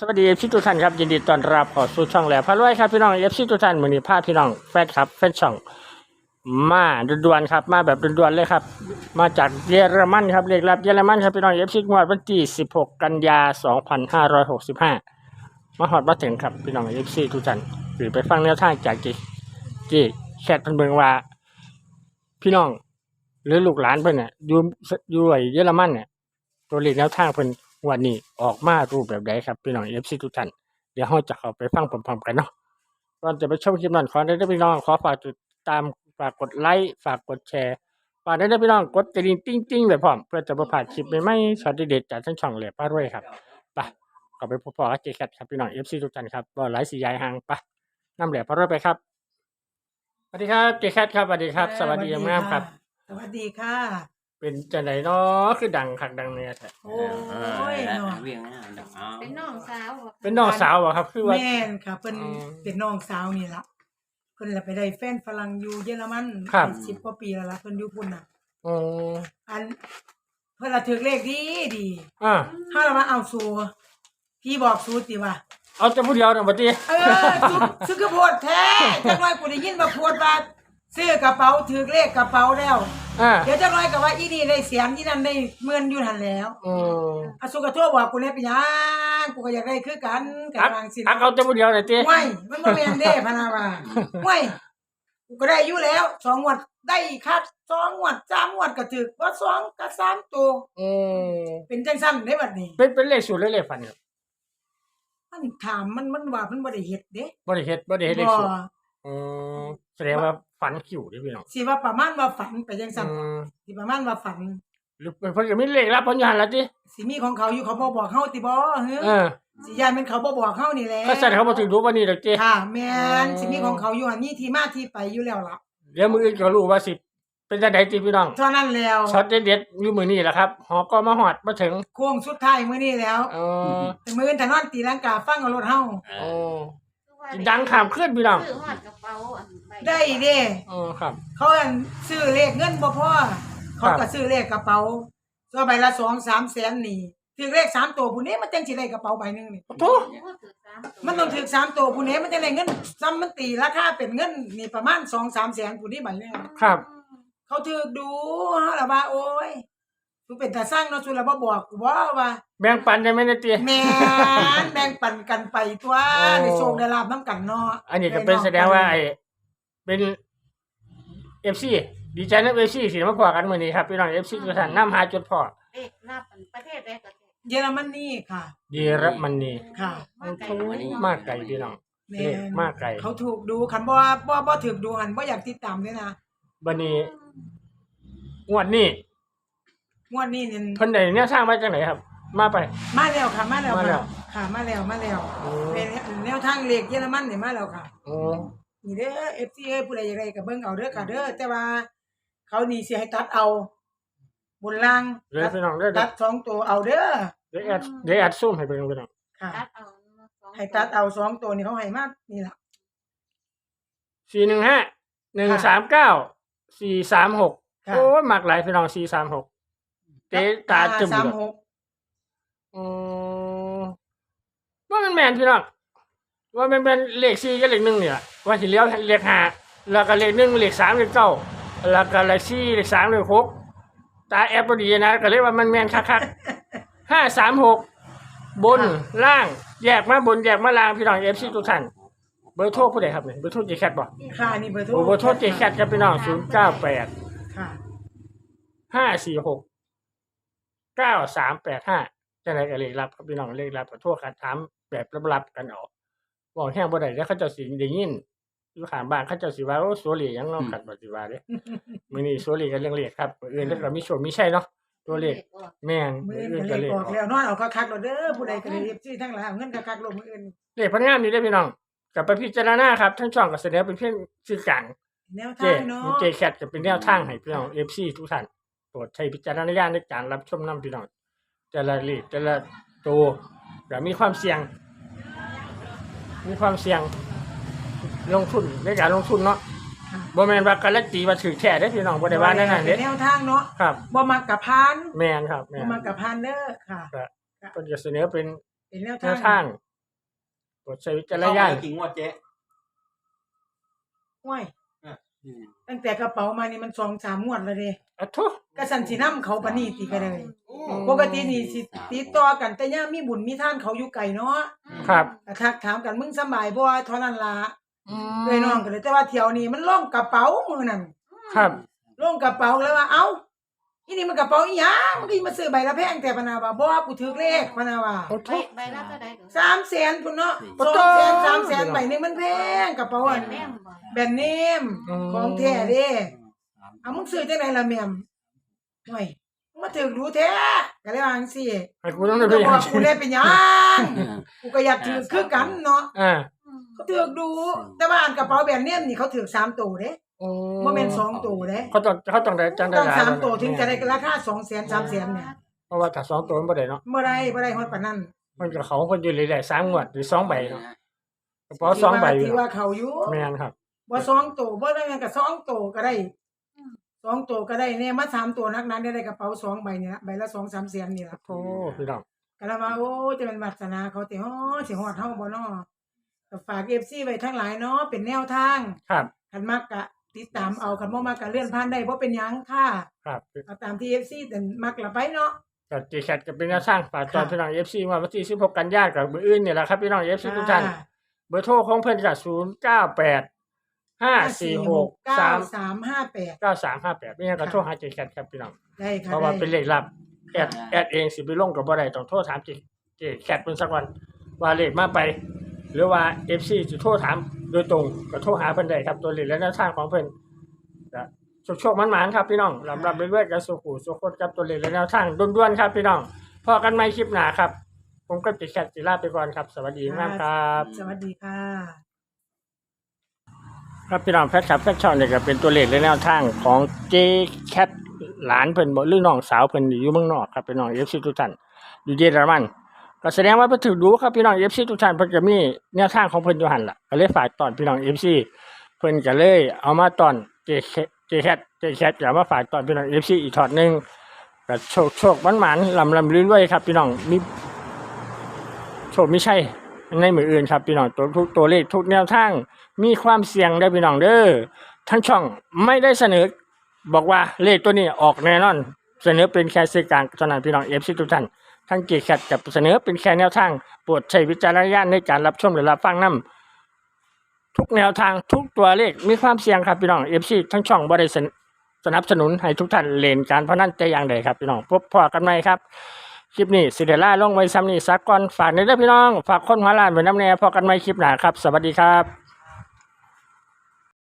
สวัสดีเอฟซีทุกท่านครับยินดีต้อนรับเขอสู่ช่องแหลมพารวยครับพี่น้องเอฟซีทุกท่านมือนี้พาพี่น้องแฟนครับแฟนช่องมาด่วนๆครับมาแบบด่วนๆเลยครับ มาจากเยอรมันครับเรียกรับเยอรมันครับพี่น้องเอฟซีงวดวันที่ 16 กันยา 2565 มาหอดมาถึงครับพี่น้องเอฟซีทุกท่านหรือไปฟังแนวทางจากจีจีแคทพิ่นเบิ่งว่า พี่น้องหรือลูกหลานเพิ่อนเนี่ยอยู่อยู่ไอเยอรมันเนี่ยตัวเลขแนวทางเพิ่น วันนี้ออกมารูปแบบใดครับพี่น้องเอฟซีทุกท่านเดี๋ยวเราจะเข้าไปฟังพร้อมๆกันเนาะก่อนจะไปชมคลิปนั้นขอได้พี่น้องขอฝากติดตามฝากกดไลค์ฝากกดแชร์ฝากได้พี่น้องกดกระดิ่งติ้งติ้งๆไว้พร้อมเพื่อจะประพลาดคลิปใหม่ๆช็อตเด็ดๆจากทั้งช่องเหลือป้ารวยครับไปเข้าไปพบๆกับเจแคทครับพี่น้องเอฟซีทุกท่านครับบ่ไลฟ์สียายห่างไปน้ำเหลือป้ารวยไปครับสวัสดีครับเจแคทครับสวัสดีครับ สวัสดีงามๆครับ สวัสดีค่ะ เป็นจังไดเนาะคือดังคักดังเนี่ยแท้โอ้ยเนาเนาะเวียงหน้าดังเอาเป็นน้องสาวบ่คะเป็นน้องสาวเหรอครับ คือว่า แม่นค่ะเพิ่นอืมเป็นน้องสาวนี่ล่ะเพิ่นละไปได้แฟนฝรั่งอยู่เยอรมันครับ สิบกว่าปีแล้วล่ะเพิ่นอยู่พุ่นน่ะอืมอันเพิ่นละถือเลขดีดีอ่าถ้าเรามาเอาสูพี่บอกสูติว่า เอาแต่ผู้เดียวนะบัดนี้เออสุซื้อกระโพดแท้จักหน่อยกูได้ยินว่าโพดว่า ซื้อกระเป๋าถือเลขกระเป๋าแล้ว อ่าเดี๋ยวจักหน่อยก็ว่าอีนี่ได้เสียงอีนั่นได้หมื่นอยู่หั่นแล้วอืมอาสุกระโทษบอกกูเนี่ยเป็นหยังกูก็อยากได้คือกันกัอับกบางสิอักเอาแต่ผู้เดียวเลยจีไม่มันบ่แม่นเด้พะนาว่าไม่กูก็ได้อยู่แล้วสองงวดได้คักสองงวดสามงวดก็ถึกว่าสองกับสามตัวอืมเป็นจังซั่นได้บัดนี้เป็นเป็นเลขสูตรเลขเลขฝันครับมันถามมันมันว่ามันบ่ได้เฮ็ดเด้บ่ได้เฮ็ดบ่ได้เฮ็ดเลขบ่สูตรอืมแสดงว่า ฝันคิวเด้อพี่น้องสิว่าประมาณว่าฝันไปจังซั่นอืมสิประมาณว่าฝัน หรือเพิ่นก็มีเลขรับเพิ่นอยู่หั่นล่ะติสิมีของเขาอยู่เขาบ่บอกเฮาติบ่เฮ้เออสิยานเป็นเขาบ่บอกเฮานี่แหละก็แสดงเขาบ่ถึงรู้วันนี้ดอกติ ค่ะ แม่นอืม สิมีของเขาอยู่หั่นมีที่มาที่ไปอยู่แล้วล่ะเดี๋ยวมื้ออื่นก็รู้ว่าสิเป็นจังไดติพี่น้องเท่านั้นแล้วช็อตเด็ดๆอยู่มื้อนี้แหละครับหอก็มาฮอดมาถึงโค้งสุดท้ายมื้อนี้แล้วเออแต่มื้ออื่นแต่นอนตีลังกาฟังเอารถเฮาโอ้ ดังข้ามขึ้นพี่น้องซื้อฮอดกระเป๋าอันใบได้เด้เออครับ เขาอันซื้อเลขเงินบ่พอเขาก็ซื้อเลขกระเป๋าตัวใบละ2 3แสนนี่ถือเลขสามตัวผู้นี้มันจังสิได้กระเป๋าใบหนึงนี่โธ่มันต้องถือสามตัวผู้นี้มันจะได้เงินซ้ำมันตีราคาเป็นเงินนี่ประมาณ2 3แสนผู้นี้ใบหนึงครับ เขาถือดูเฮาละว่าโอ้ย กูเป็นตาสร้างเนาะสุละบ่บอกกูบ่ว่าแบ่งปันได้ไหมเนยตีแม่นแบ่งปันกันไปตัวโอ้ได้โชคได้ลาบนํกันเนาะอันนี้ก็เป็นแสดงว่าไอ้เป็นเอฟซีดีใจนะเอฟซีสิมาพอกันมื้อนี้ครับพี่น้องเอฟซีทุกท่านนำหาจุดพอเลขนับอันประเทศใดก็ได้เยอรมนีค่ะ เยอรมนีค่ะมาไกลโอ้ยมากไกลพี่น้องแม่เลขมากไกลเขาถูกดูคันบ่ว่าบ่บ่ถูกดูหันบ่อยากติดตามด้วยนะบัดนี้งวดนี้ งวดนี้นี่เพิ่นได้แนวทางมาจากไหนครับ มาไป มาแล้วค่ะ มาแล้วมาแล้วค่ะค่ะมาแล้วมาแล้วโอ้ เป็นแนวทางเลขเยอรมันนี่มาแล้วค่ะ โอ้นี่เด้อ FC เอ้ยผู้ใดอยากได้ก็เบิ่งเอาเด้อค่ะเด้อแต่ว่า เขานี่สิให้ตัดเอา บนล่างเดี๋ยวพี่น้องเด้อตัดสองตัวเอาเด้อเดี๋ยวแอดเดี๋ยวแอดซูมให้เบิ่งพี่น้องค่ะ ตัดเอาสองให้ตัดเอาสองตัวนี่เขาให้มานี่ล่ะ415 139 436ค่ะ โอ้ยมักหลายพี่น้อง436 เตะตาจุ่มสามเลยหกอืมว่ามันแมนพี่น้องว่ามันเป็นเลขสี่กับเลขหนึ่งเนี่ยว่าสิเลี้ยวเลขห้าแล้วก็เลขหนึ่งเลขสามเลขเก้าแล้วก็เลขสี่เลขสามเลขหกตาแอปพอดีนะก็เลยว่ามันแมนคักๆห้าสามหกบนล่างแยกมาบนแยกมาล่างพี่น้องเอฟซีทุกท่านเบอร์โทรผู้ใดครับเนี่ยเบอร์โทรเจแคทบอกค่ะนี่เบอร์โทรโอ้เบอร์โทรเจแคทครับพี่น้องศูนย์เก้าแปดค่ะห้าสี่หก เก้าสามแปดห้าจะไหนก็เลขรับครับพี่น้องเลขรับขอโทษครับถามแบบรับๆกันเอาบอกแห้งบ่ได้แล้วเขาเจ้าสิได้ยินอยู่ข้างบ้านเขาเจ้าสิว่าโอ้โซลียังเนาะขัดบ่สิว่าเด้มื้อนี้โซลีกันเรื่องเลขครับมื้ออื่นแล้วก็มีโชคมีชัยเนาะตัวเลขแม่นมืมื้อออื่อื่นนก็ก็เลเลขขออกแล้วนอนเอาคักๆแล้วเด้อผู้ใดก็ได้เอฟซีทั้งหลายเอาเงินคักๆลงมืออื่นเลขพนักงานนี่ได้อพี่น้องกลับไปพิจารณาครับทั้งช่องก็เสนอเป็นเพียงชื่อกลางแนวเจทางเนาะเจแคทจะเป็นแนวทางให้พี่น้อง FC ทุกท่าน โปรดใช้พิจารณญาณในการรับชมนํพี่น้องแต่ละเลขแต่ละตัวก็มีความเสี่ยง มีความเสี่ยงลงทุนในการลงทุนเนาะค่ะบ่แม่นว่าการันตีว่าถือแท้ได้อพี่น้องบ่ได้ว่าแน่นอนเด้เป็นแนวทางเนาะครับบ่มักกับพานแม่นครับแม่บ่นมักกับพานเด้อค่ะเพิ่นจะเสนอเป็นเป็นแนวแนทางวทางโปรดใช้วิจารณญาณเข้มแล้วกี่งวดเจ๊ ห้วยอืม ตั้งแต่กระเป๋ามานี่มันสองสามงวดแล้วเด้อะทุกระสันสินํเขาปานนี้ติก็เลยปกตินี่สิติดต่อกันแต่ย่ามมีบุญมีท่านเขาอยู่ไกลเนาะครับ ก็ทักถามกันมึงสำบายบ่เท่านั้นล่ะเลยน้องก็เลยแต่ว่าเที่ยวนี้มันล่องกระเป๋ามื้อนั้นครับ ล่องกระเป๋าแล้วว่าเอ้า อีนี่มันกระเป๋าอีหยังมึงก็มาซื้อใบละแพงแต่พะนาว่าบ่กูถือเลขพะนาว่าโอ้ใบทุใบละเท่าใดก็สามแสนพุ่นเนาะโอ้สองโธ่แสนสามแสนใบหนึงมันแพงกระเป๋าอันแม่มบ่แบรนด์เนมอืมของแท้เด้เอามึงซื้อจังไดล่ะแม่มห่วยมึงมาถึกรู้แท้ก็เลยว่าจังซี่ให้กูต้องกูได้ก็ไปบอกกูได้เป็นหยังกูก็อยากถือคือกันเนาะ อ่าอืม เขาถือกดูแต่ว่าอันกระเป๋าแบรนด์เนมนี่เขาถือกสามตัวเด้โอ้บ่แม่นสองตัวเด้เขาต้องเขาต้องได้จังได้ต้องหลยสามตัวถึงจะได้ราคา2 0 0 0 0 3 0 0 0เนี่ยเพราะว่าถ้าสองตัวมันบ่ได้เนาะบ่ได้บ่ได้ฮอดปานนั้นมันก็เขาคนอยู่เรื่อยๆสามงวดหรือสองใบเนาะกระเป๋าสองใบอยู่ที่ว่าเขาอยู่แม่นครับบ่สองตัวบ่ได้แม่นก็สองตัวก็ได้สองตัวก็ได้เนี่ยมาสามตัวนักนั้นได้ได้กระเป๋าสองใบนี่ละใบละ2 3แสนนี่ล่ะโอ้พี่น้องก็แล้วว่าโอ้จะเป็นวาสนาเขาติฮ้อสิฮอดเฮาบ่เนาะ ก็ฝาก FC ไว้ทั้งหลายเนาะเป็นแนวทางครับคันมักก็ติดตามเอาคันบ่มักก็เลื่อนผ่านได้บ่เป็นหยังค่ะครับเอาตามที่ FC แต่มักละไปเนาะก็จีแคทก็เป็นแนวสร้างฝากตอนค่ะพี่น้อง FC มาวันที่16กันยายนกับเบอร์อื่นนี่แหละครับพี่น้อง FC ทุกท่านเบอร์โทรของเพิ่นก็098 546 3 9358 9358นี่ก็โทรหาจีแคทครับพี่น้องได้ค่ะเพราะว่าเป็นได้เลขลับแอดแอดเองสิไปลงกับบ่ได้ต้องโทรถามจีจีแคทเพิ่นสักวันว่าเลขมาไป หรือว่า FC สิโทรถามโดยตรงก็โทรหาเพิ่นได้ครับ ตัวเลขและแนวทางของเพิ่นก็โชคๆมันๆครับพี่น้องลำลำเรื่อยๆกับสุขุสุขคนกับตัวเลขและแนวทางด่วนๆครับพี่น้องพอกันใหม่คลิปหน้าครับ ผมก็จีแคทสิลาไปก่อนครับ สวัสดีมากครับ สวัสดีค่ะ ครับพี่น้องแฟนคลับแฟนช่องเนี่ยก็เป็นตัวเลขและแนวทางของเจแคทหลานเพิ่นบ่หรือน้องสาวเพิ่นอยู่เมืองนอกครับพี่น้อง FC ทุกท่านอยู่เยอรมัน ก็แสดงว่าเพิ่นถือดูครับพี่น้อง FC ทุกท่านเพิ่นก็มีแนวทางของเพิ่นอยู่หันล่ะก็เลยฝากตอนพี่น้อง FC เพิ่นก็เลยเอามาตอนเจเจแคทเจแคทก็เอามาฝากตอนพี่น้อง FC อีกทอดหนึงก็โชคโชคมันหมานลำลำรวยครับ พี่น้องมีโชคไม่ใช่ในมืออื่นครับพี่น้องตัวทุกตัวเลขทุกแนวทางมีความเสี่ยงได้พี่น้องเด้อทั้งช่องไม่ได้เสนอ บอกว่าเลขตัวนี้ออกแน่นอน เสนอเป็นแค่สื่อกลางเท่านั้นพี่น้องเอฟซีทุกท่าน ทั้งเกียร์แคทกับเสนอเป็นแค่แนวทางโปรดใช้วิจารณญาณในการรับชมหรือรับฟังนํทุกแนวทางทุกตัวเลขมีความเสี่ยงครับพี่น้องเอฟซีทั้งช่องบริสนสนับสนุนให้ทุกท่านเล่นการพนันแต่อย่างใดครับพี่น้องพบพอกันไหมครับคลิปนี้สิเดล่าลงไว้ซ้ำนี้สักก่อนฝากในเรื่องพี่น้อง ฝากคนหัวล้านไว้น้ำแน่พอกันไหมคลิปหนาครับ สวัสดีครับ